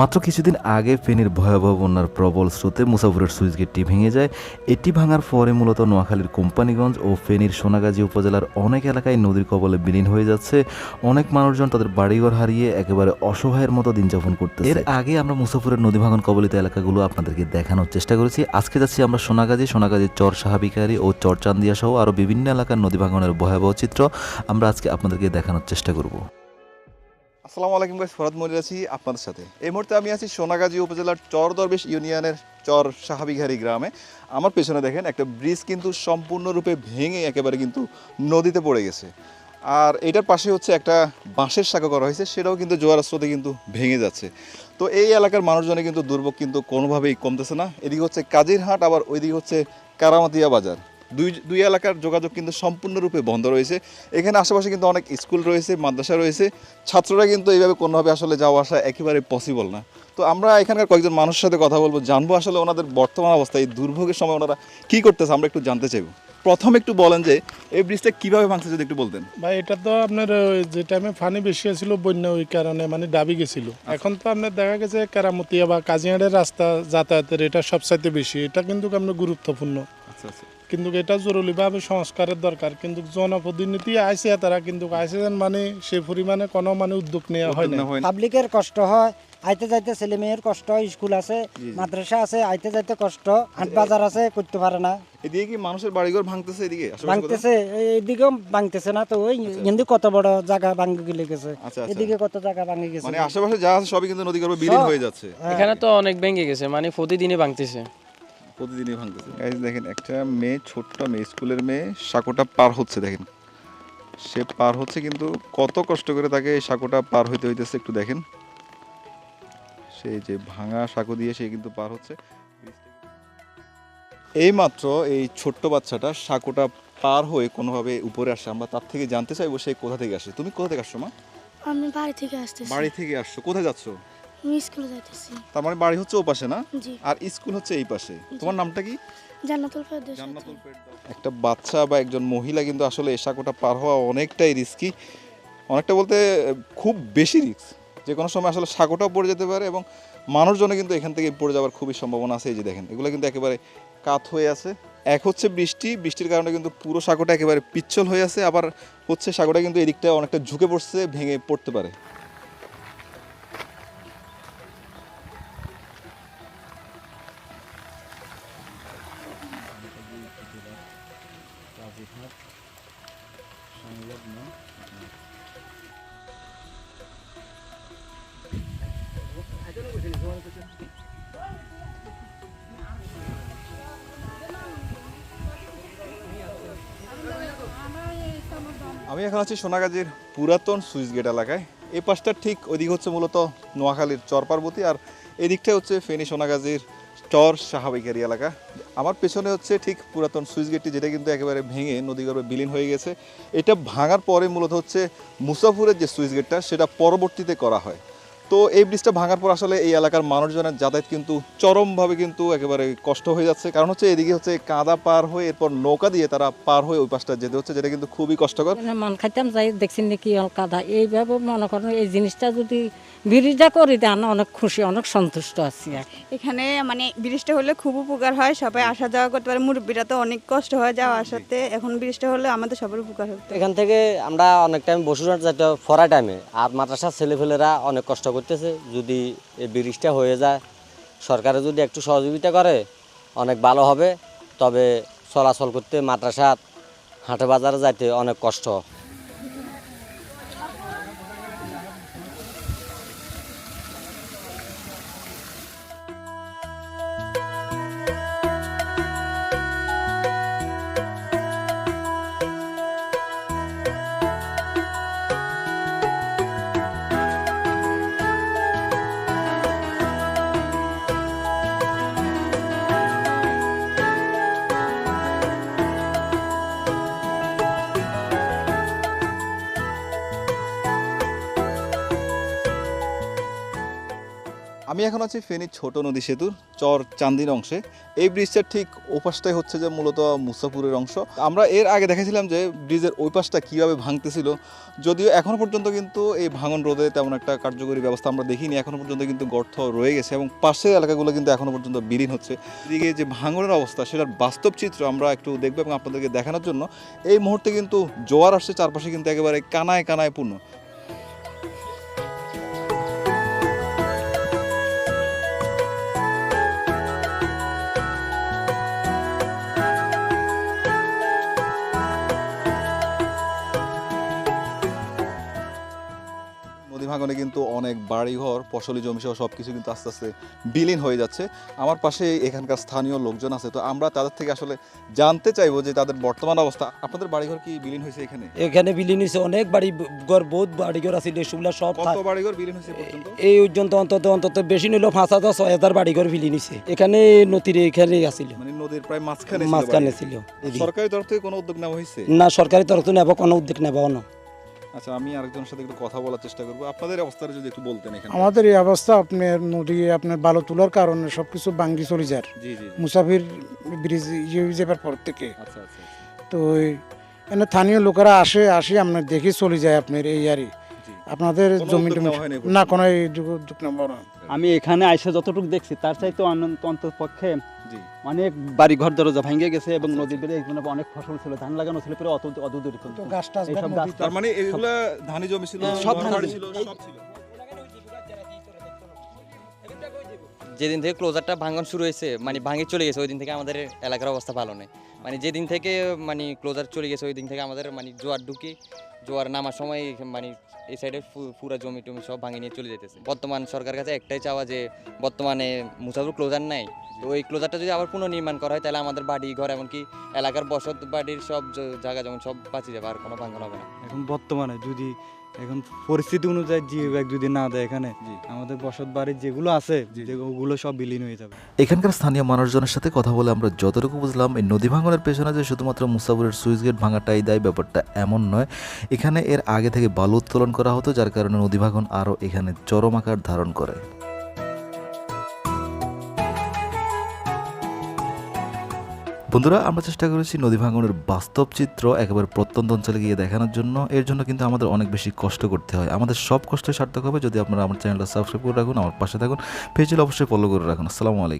মাত্র কিছুদিন আগে ফেনীর ভয়াবহ বন্যার প্রবল স্রোতে মুসাফুরের সুইচ গেটটি ভেঙে যায়। এটি ভাঙার পরে মূলত নোয়াখালীর কোম্পানিগঞ্জ ও ফেনীর সোনাগাজী উপজেলার অনেক এলাকায় নদীর কবলে বিলীন হয়ে যাচ্ছে। অনেক মানুষজন তাদের বাড়িঘর হারিয়ে একেবারে অসহায়ের মতো দিন যাপন করতে এর আগে আমরা মুসাফুরের নদী ভাঙন কবলিত এলাকাগুলো আপনাদেরকে দেখানোর চেষ্টা করেছি। আজকে যাচ্ছি আমরা সোনাগাজী, সোনাগাজীর চর সাহাবিকারী ও চর চান্দিয়া সহ আরও বিভিন্ন এলাকার নদী ভাঙনের ভয়াবহ চিত্র। আমরা আজকে আপনাদেরকে দেখানোর চেষ্টা করব। আসসালামু আলাইকুম গাইস ফরাদ মনির আছি আপনাদের সাথে। এই মুহূর্তে আমি আছি সোনাগাজী উপজেলার চর দরবেশ ইউনিয়নের চর সাহাবিঘারি গ্রামে। আমার পেছনে দেখেন একটা ব্রিজ কিন্তু সম্পূর্ণরূপে ভেঙে একেবারে কিন্তু নদীতে পড়ে গেছে। আর এটার পাশে হচ্ছে একটা বাঁশের শাখা করা হয়েছে, সেটাও কিন্তু জোয়ার স্রোতে কিন্তু ভেঙে যাচ্ছে। তো এই এলাকার মানুষজনে কিন্তু দুর্ভোগ কিন্তু কোনোভাবেই কমতেছে না। এদিকে হচ্ছে কাজিরহাট, আবার ওইদিকে হচ্ছে কারামাতিয়া বাজার। দুই দুই এলাকার যোগাযোগ কিন্তু সম্পূর্ণরূপে বন্ধ রয়েছে। এখানে আশেপাশে কিন্তু অনেক স্কুল রয়েছে মাদ্রাসা রয়েছে। ছাত্ররা কিন্তু এইভাবে কোনোভাবে আসলে যাওয়া আসা একেবারে পসিবল না। তো আমরা এখানকার কয়েকজন মানুষের সাথে কথা বলব জানব আসলে ওনাদের বর্তমান অবস্থা এই দুর্ভোগের সময় ওনারা কী করতেছে আমরা একটু জানতে চাইব। প্রথম একটু বলেন যে এই ব্রিজটা কীভাবে ভাঙছে যদি একটু বলতেন। ভাই এটা তো আপনার যে টাইমে পানি বেশি ছিল বন্যা ওই কারণে মানে ডাবি গেছিল। এখন তো আপনার দেখা গেছে কেরামতিয়া বা কাজিয়াড়ের রাস্তা যাতায়াতের এটা সবচাইতে বেশি। এটা কিন্তু আপনার গুরুত্বপূর্ণ। আচ্ছা আচ্ছা। কিন্তু এটা জরুরিভাবে সংস্কারের দরকার কিন্তু জনপ্রতিনিধি আইসে তারা কিন্তু আইসে মানে সে পরিমাণে কোনো মানে উদ্যোগ নেওয়া হয় না পাবলিকের কষ্ট হয় আইতে যাইতে ছেলে মেয়ের কষ্ট স্কুল আছে মাদ্রাসা আছে আইতে যাইতে কষ্ট হাট বাজার আছে করতে পারে না। এদিকে কি মানুষের বাড়িঘর ভাঙতেছে এদিকে? ভাঙতেছে এইদিকেও ভাঙতেছে না তো ওই কিন্তু কত বড় জায়গা ভাঙে গেলে গেছে। আচ্ছা, আচ্ছা। এদিকে কত জায়গা ভাঙে গেছে। মানে আশেপাশে যা আছে সবই কিন্তু নদীগর্ভে বিলীন হয়ে যাচ্ছে। এখানে তো অনেক ভেঙে গেছে মানে প্রতিদিনই ভাঙতেছে। প্রতিদিনই ভাঙতেছে। গাইজ দেখেন একটা মেয়ে ছোট্ট মেয়ে স্কুলের মেয়ে সাঁকোটা পার হচ্ছে দেখেন। সে পার হচ্ছে কিন্তু কত কষ্ট করে তাকে এই সাঁকোটা পার হইতে হইতেছে একটু দেখেন। সেই যে ভাঙা সাঁকো দিয়ে সে কিন্তু পার হচ্ছে। এই মাত্র এই ছোট্ট বাচ্চাটা সাঁকোটা পার হয়ে কোনোভাবে উপরে আসে আমরা তার থেকে জানতে চাইব সে কোথা থেকে আসে তুমি কোথা থেকে আসছো মা? আমি বাড়ি থেকে আসতেছি। বাড়ি থেকে আসছো কোথায় যাচ্ছো? আমি স্কুলে যাইতেছি। তার মানে বাড়ি হচ্ছে ও পাশে না? জি। আর স্কুল হচ্ছে এই পাশে। তোমার নামটা কি? জান্নাতুল ফেরদৌস জান্নাতুল একটা বাচ্চা বা একজন মহিলা কিন্তু আসলে এই সাঁকোটা পার হওয়া অনেকটাই রিস্কি অনেকটা বলতে খুব বেশি রিস্ক যে কোনো সময় আসলে সাঁকোটাও পড়ে যেতে পারে এবং মানুষজনে কিন্তু এখান থেকে পড়ে যাওয়ার খুবই সম্ভাবনা আছে এই যে দেখেন। এগুলো কিন্তু একেবারে কাত হয়ে আছে। এক হচ্ছে বৃষ্টি। বৃষ্টির কারণে কিন্তু পুরো সাঁকোটা একেবারে পিচ্ছল হয়ে আছে। আবার হচ্ছে সাঁকোটা কিন্তু এদিকটা অনেকটা ঝুঁকে পড়ছে ভেঙে পড়তে পারে। আমি এখন আছি সোনাগাজীর পুরাতন সুইচ গেট এলাকায়। এই পাশটা ঠিক ওইদিক হচ্ছে মূলত নোয়াখালীর চর পার্বতী আর এদিকটা হচ্ছে ফেনী সোনাগাজীর চর সাহাবিকারি এলাকা। আমার পেছনে হচ্ছে ঠিক পুরাতন সুইচ গেটটি যেটা কিন্তু একেবারে ভেঙে নদীগর্ভে বিলীন হয়ে গেছে। এটা ভাঙার পরে মূলত হচ্ছে মুসাফুরের যে সুইচ গেটটা, সেটা পরবর্তীতে করা হয়। তো এই ব্রিজটা ভাঙার পর আসলে এই এলাকার মানুষজনের যাতায়াত কিন্তু চরমভাবে কিন্তু একেবারে কষ্ট হয়ে যাচ্ছে। কারণ হচ্ছে এদিকে হচ্ছে কাদা পার হয়ে এরপর নৌকা দিয়ে তারা পার হয়ে ওই পাশটা যেতে হচ্ছে যেটা কিন্তু খুবই কষ্টকর। মানে মান খাইতাম যাই দেখছি নাকি কাদা। এইভাবে মনে করেন এই জিনিসটা যদি বিরিজা করে দেন অনেক খুশি অনেক সন্তুষ্ট আছি আর। এখানে মানে ব্রিজটা হলে খুব উপকার হয় সবাই আসা যাওয়া করতে পারে। মুরব্বীরা তো অনেক কষ্ট হয় যাওয়া আসাতে। এখন ব্রিজটা হলে আমাদের সবার উপকার হতো। এখান থেকে আমরা অনেক টাইম বসুরহাট যাইতে ফরা টাইমে আর মাদ্রাসার ছেলেফেলেরা অনেক কষ্ট করতেছে, যদি এই ব্রিজটা হয়ে যায়, সরকারে যদি একটু সহযোগিতা করে, অনেক ভালো হবে, তবে চলাচল করতে মাদ্রাসাত হাটে বাজারে যাইতে অনেক কষ্ট। আমি এখন আছি ফেনী ছোট নদী সেতুর চর চান্দিন অংশে। এই ব্রিজটার ঠিক ওপাশটাই হচ্ছে যে মূলত মুসাপুরের অংশ। আমরা এর আগে দেখেছিলাম যে ব্রিজের ওই পাশটা কীভাবে ভাঙতেছিল। যদিও এখনও পর্যন্ত কিন্তু এই ভাঙন রোধে তেমন একটা কার্যকরী ব্যবস্থা আমরা দেখিনি। এখনও পর্যন্ত কিন্তু গর্ত রয়ে গেছে এবং পাশের এলাকাগুলো কিন্তু এখনও পর্যন্ত বিলীন হচ্ছে। এদিকে যে ভাঙনের অবস্থা, সেটার বাস্তব চিত্র আমরা একটু দেখব এবং আপনাদেরকে দেখানোর জন্য। এই মুহূর্তে কিন্তু জোয়ার আসছে, চারপাশে কিন্তু একেবারে কানায় কানায় পূর্ণ। নদী ভাঙনে কিন্তু অনেক বাড়িঘর ফসলি জমি সহ সব কিছু কিন্তু আস্তে আস্তে বিলীন হয়ে যাচ্ছে। আমার পাশে এখানকার স্থানীয় লোকজন আছে তো আমরা তাদের থেকে আসলে জানতে চাইব যে তাদের বর্তমান অবস্থা। আপনাদের বাড়িঘর কি বিলীন হয়েছে এখানে? এখানে বিলীন হয়েছে অনেক বাড়ি ঘর বহুত বাড়িঘর আছে সেগুলা সব কত বাড়িঘর বিলীন হয়েছে এই পর্যন্ত অন্তত অন্তত বেশি নিল পাঁচ হাজার ছয় হাজার বাড়িঘর বিলীন হয়েছে। এখানে নদীর এখানে আসিল। মানে নদীর প্রায় মাঝখানে মাঝখানে ছিল। সরকারি তরফ থেকে কোনো উদ্যোগ নেওয়া হয়েছে? না সরকারি তরফ থেকে নেব কোনো উদ্যোগ নেব না আচ্ছা আমি আরেকজনের সাথে একটু কথা বলার চেষ্টা করব। আপনাদের অবস্থাটা যদি একটু বলতেন এখানে। আমাদের এই অবস্থা আপনার নদী আপনার বালু তোলার কারণে সব কিছু ভাঙ্গি চলে যায়। জি জি মুসাফির ব্রিজ ইয়ে যাবার পর থেকে। আচ্ছা আচ্ছা আচ্ছা। তো এই- এখানে স্থানীয় লোকেরা আসে আসি আপনার দেখে চলে যায় আপনার এই আরই আপনাদের জমি টমি না? কোনো এই আমি এখানে আইসে যতটুকু দেখছি তার চাইতে অন্তত পক্ষে অনেক বাড়ি ঘর দরজা ভেঙে গেছে এবং আচ্ছা, নদীর বেড়ে এখানে অনেক ফসল ছিল ধান লাগানো ছিল পরে অত অদূর এইসব গাছ তার মানে এগুলা ধানি জমি ছিল সব ঘর ধানি সব ছিল? যেদিন থেকে ক্লোজারটা ভাঙন শুরু হয়েছে মানে ভাঙে চলে গেছে ওই দিন থেকে আমাদের এলাকার অবস্থা ভালো নেই। মানে যেদিন থেকে মানে ক্লোজার চলে গেছে ওই দিন থেকে আমাদের মানে জোয়ার ঢুকি, জোয়ার নামার সময় মানে এই সাইডে পুরো জমি টমি সব ভাঙে নিয়ে চলে যেতেছে। বর্তমান সরকার কাছে একটাই চাওয়া যে, বর্তমানে মুসাফির ক্লোজার নাই। তো ওই ক্লোজারটা যদি আবার পুনর্নির্মাণ করা হয়, তাহলে আমাদের বাড়ি ঘর, এমনকি এলাকার বসত বাড়ির সব জায়গা যেমন সব বাঁচিয়ে যাবে, আর কোনো ভাঙন হবে না। এখন বর্তমানে যদি এখন পরিস্থিতি অনুযায়ী জিও ব্যাগ যদি না দেয় এখানে। আমাদের বসত বাড়ির যেগুলো আছে যে ওগুলো সব বিলীন হয়ে যাবে। এখানকার স্থানীয় মানুষজনের সাথে কথা বলে আমরা যতটুকু বুঝলাম এই নদী ভাঙনের পেছনে যে শুধুমাত্র মুসাফরের সুইচ গেট ভাঙাটাই দেয় ব্যাপারটা এমন নয়। এখানে এর আগে থেকে বালু উত্তোলন করা হতো যার কারণে নদী ভাঙন আরও এখানে চরম আকার ধারণ করে। বন্ধুরা, আমরা চেষ্টা করেছি নদী ভাঙনের বাস্তব চিত্র একেবারে প্রত্যন্ত অঞ্চলে গিয়ে দেখানোর জন্য। এর জন্য কিন্তু আমাদের অনেক বেশি কষ্ট করতে হয়। আমাদের সব কষ্ট সার্থক হবে যদি আপনারা আমার চ্যানেলটা সাবস্ক্রাইব করে রাখুন, আমার পাশে থাকুন। পেজে অবশ্যই ফলো করে রাখুন। আসসালামু আলাইকুম।